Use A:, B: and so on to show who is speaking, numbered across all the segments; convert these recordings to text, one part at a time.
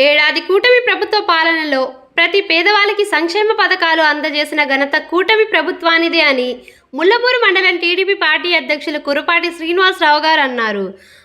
A: ఏడాది కూటమి ప్రభుత్వ పాలనలో ప్రతి పేదవాళ్ళకి సంక్షేమ పథకాలు అందజేసిన ఘనత కూటమి ప్రభుత్వానిదే అని ముల్లపూరు మండలం టీడీపీ పార్టీ అధ్యక్షులు కురపాటి శ్రీనివాసరావు గారు అన్నారు.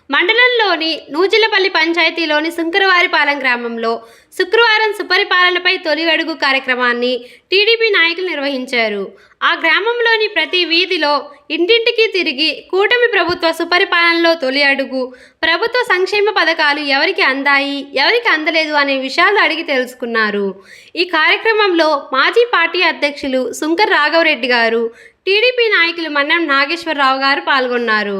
A: మండలంలోని నూజిలపల్లి పంచాయతీలోని శంకరవారిపాలెం గ్రామంలో శుక్రవారం సుపరిపాలనపై తొలి అడుగు కార్యక్రమాన్ని టీడీపీ నాయకులు నిర్వహించారు. ఆ గ్రామంలోని ప్రతి వీధిలో ఇంటింటికి తిరిగి కూటమి ప్రభుత్వ సుపరిపాలనలో తొలి అడుగు ప్రభుత్వ సంక్షేమ పథకాలు ఎవరికి అందాయి ఎవరికి అందలేదు అనే విషయాలు అడిగి తెలుసుకున్నారు. ఈ కార్యక్రమంలో మాజీ పార్టీ అధ్యక్షులు శుంకర్ రాఘవరెడ్డి గారు టీడీపీ నాయకులు మన్నం నాగేశ్వరరావు గారు పాల్గొన్నారు.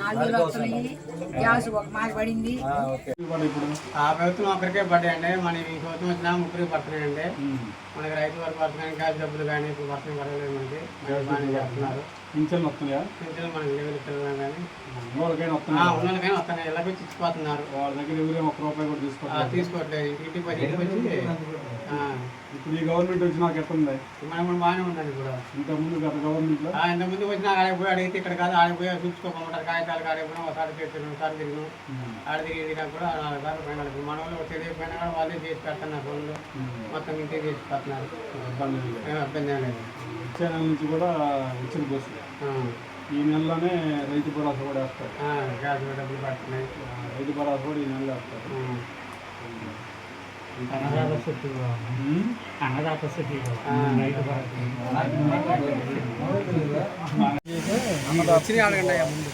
B: నాలుగు వస్తున్నాయి గ్యాస్ ఒక మాకు పడింది
C: ఆ ప్రభుత్వం ఒకరికే పడ్డాయండి. మన ఈ ప్రభుత్వం వచ్చినా ముగ్గురికి పడుతున్నాయండి. మనకి రైతు వారికి పడుతున్నాయి గ్యాస్ డబ్బులు కానీ ఇప్పుడు పడుతున్నాయి పడలేదు మనకి. బాగానే చేస్తున్నారు.
D: పింఛన్లు వస్తున్నాయా?
C: పింఛను మనకి పిల్లలు కానీ.
D: వస్తున్నాయా?
C: ఉన్నోళ్ళకైనా వస్తున్నాయి.
D: వాళ్ళ దగ్గర ఎవరే ఒక్క రూపాయి కూడా తీసుకోవట్లేదు.
C: తీసుకోవట్లేదు. ఇంటికి పది ఇంటికి వచ్చి ఆ,
D: ఇప్పుడు ఈ గవర్నమెంట్ వచ్చినాక ఎట్లుంది?
C: మనం బాగానే ఉందండి ఇప్పుడు.
D: ఇంత ముందు గత గవర్నమెంట్లో
C: ఆ, ఇంత ముందు వచ్చినా అడిగితే ఇక్కడ కాదు ఆడికి పోయి చూసుకోమంటారు కాగితాలు కాడికి పోయినా ఒకసారి తిరిగి ఒకసారి తిరిగినాం. ఆడ తిరిగి తిరిగినా కూడా నాలుగు సార్లు పైన. మన వాళ్ళు తెలియకపోయినా కూడా వాళ్ళే చేసి పెడుతున్నారు ఫోన్లు. మొత్తం ఇంటికి చేసి పెడుతున్నారు.
D: ఇబ్బంది లేదు. వచ్చే నెల నుంచి కూడా ఇచ్చిన బస్సు. ఈ నెలలోనే రైతు భరోసా కూడా వేస్తారు.
C: ఆ, గ్యాస్ డబ్బులు పడుతున్నాయి.
D: ఆ, రైతు భరోసా కూడా ఈ నెలలో వేస్తారు.
C: ఆ,
D: ఉమ్.
C: వచ్చినాయి అడగండి అయ్యా ముందు.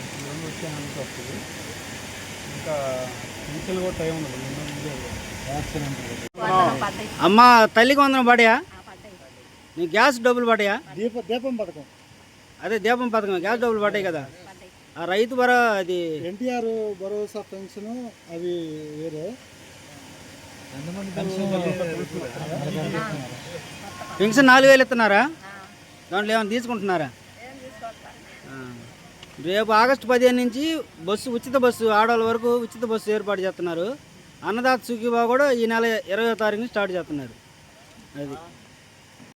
D: ఇంకా పింఛన్లు కూడా టైం ఉండదు. ముందు ముందే
E: అమ్మ తల్లికి వందనం పడయా నీ గ్యాస్ డబ్బులు పడయా
D: దీప దీపం పథకం.
E: అదే దీపం పథకం గ్యాస్ డబ్బులు పడ్డాయి కదా. ఆ రైతు భరో అది
D: ఎన్టీఆర్ భరోసా పెన్షన్ అవి వేరే.
E: పెన్షన్ నాలుగు వేలు ఇస్తున్నారా? దాంట్లో ఏమైనా తీసుకుంటున్నారా? రేపు ఆగస్టు పదిహేను నుంచి బస్సు ఉచిత బస్సు ఆడవాళ్ళ వరకు ఉచిత బస్సు ఏర్పాటు చేస్తున్నారు. అన్నదాత సుఖీబా కూడా ఈ నెల ఇరవై తారీఖు స్టార్ట్ చేస్తున్నారు. అది.